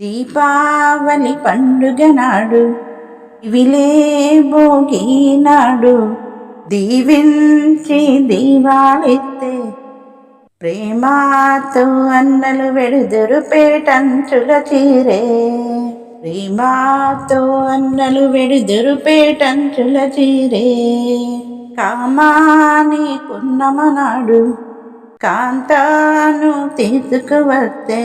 దీపావళి పండుగ నాడు ఇవిలే భోగి నాడు దీవించి దీవాలెత్తే ప్రేమాతో అన్నలు వెడుదురు పేటంచుల చీరే. ప్రేమాతో అన్నలు వెడుదురు పేటంచుల చీరే. కామాని పున్నమనాడు కాంతాను తీసుకువస్తే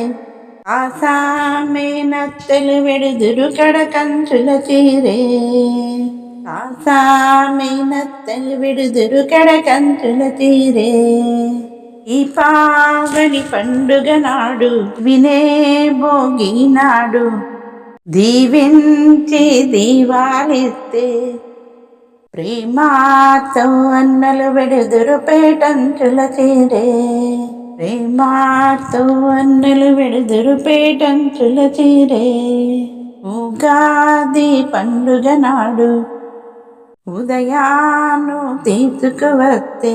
ఆసామే నత్తలు వెడుదురు కడకంచుల చీరే ఆసామే నత్తలు వెడుదురు కడకంచుల చీరే ఈ పావని పండుగ నాడు వినే భోగి నాడు దీవించి దీవాలిస్తే ప్రేమాతో అన్నలు వెడుదురు పేటంచుల చీరే ప్రేమాతో అన్నలు వెడుదురు పేటంచుల చీరే. ఉగాది పండుగ నాడు ఉదయాను తీసుకువస్తే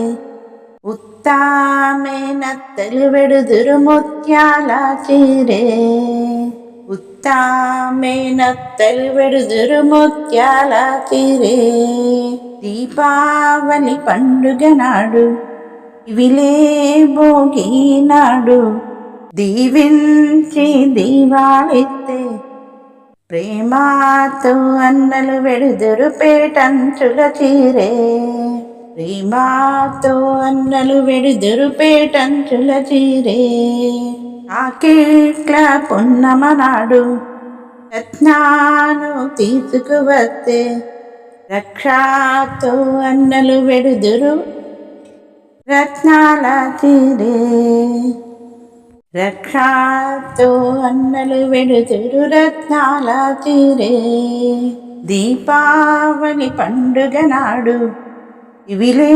ఉత్తామే నత్తలు వెడుదురు ముత్యాల చీరే. ఉత్తామే నత్తలు వెడుదురు ముత్యాల చీరే. దీపావళి పండుగ నాడు ఇవిలే భోగి నాడు దీవించి దీవాలెత్తే ప్రేమాతో అన్నలు వెడుదురు పేటంచుల చీరే. ప్రేమాతో అన్నలు వెడుదురు పేటంచుల చీరే. ఆకేట్ల పున్నమ నాడు రత్నాను తీసుకువస్తే రక్షాతో అన్నలు వెడుదురు రత్నాల తీరే రక్షాతో అన్నలు వెడుదురు రత్నాల తీరే దీపావళి పండుగ నాడు ఇవిలే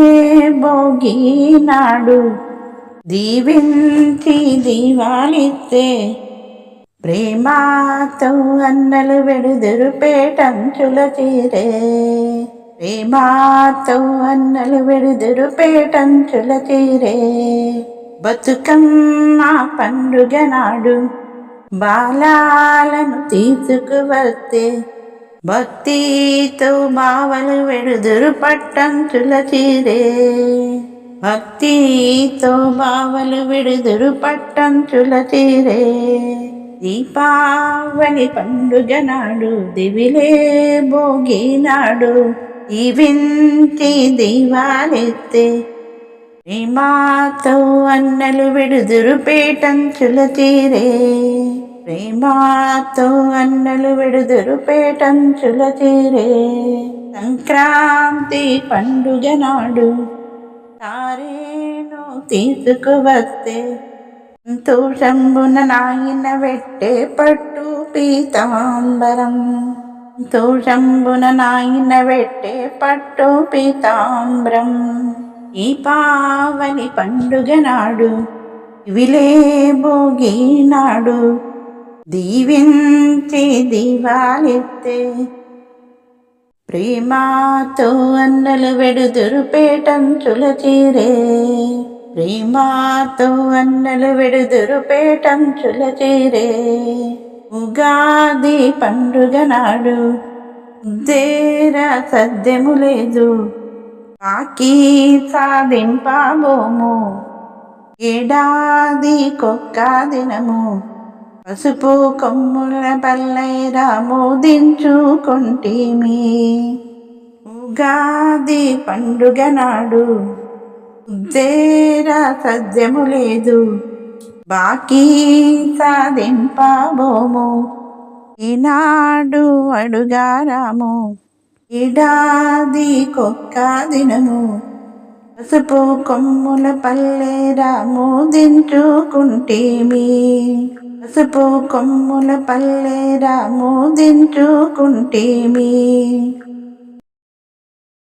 భోగి నాడు దీవించి దీవాళితే ప్రేమాతో అన్నలు వెడుదురు పేటంచుల చీరే ప్రేమాతో అన్నలు వెడుదురు పేటంచుల చీరే బతుకమ్మ పండుగ నాడు బాలాలను తీసుకువస్తే భక్తితో బావలు వెడుదురు పట్టంచుల చీరే భక్తితో బావలు విడుదురు పట్టంచుల చీరే దీపావళి పండుగ నాడు దివిలే భోగి నాడు దీవించి దీవాలెత్తే ప్రేమాతో అన్నలు విడుదురు పేటంచుల తీరే ప్రేమాతో అన్నలు విడుదురు పేటంచుల తీరే సంక్రాంతి పండుగ నాడు తారేను తీసుకువస్తే సంతోషంబున నాయన వెట్టే పట్టు పీతాంబరం. సంతోషంబున నాయన వెట్టే పట్టు పీతాంబ్రం. ఈ పావని పండుగ నాడు విలే భోగి నాడు దీవించి దీవాలెత్తే. ప్రేమాతో అన్నలు వెడుదురు పేటంచుల చీరే ప్రేమాతో అన్నలు వెడుదురు పేటంచుల చీరే ఉగాది పండుగ నాడు దేర సద్యము లేదు. బాకీ సాధింపాబోము. ఏడాది కొక్క దినము. పసుపు కొమ్ముల పల్లైరా మోదించుకొంటిమి. ఉగాది పండుగ నాడు దేర సద్యము లేదు. బాకీ సాధింపబోము. ఈనాడు అడుగారాము ఇడాది కొక్క దినము. పసుపు కొమ్ముల పల్లె రాము దించుకుంటేమి. పసుపు కొమ్ముల పల్లె రాము దించుకుంటేమి.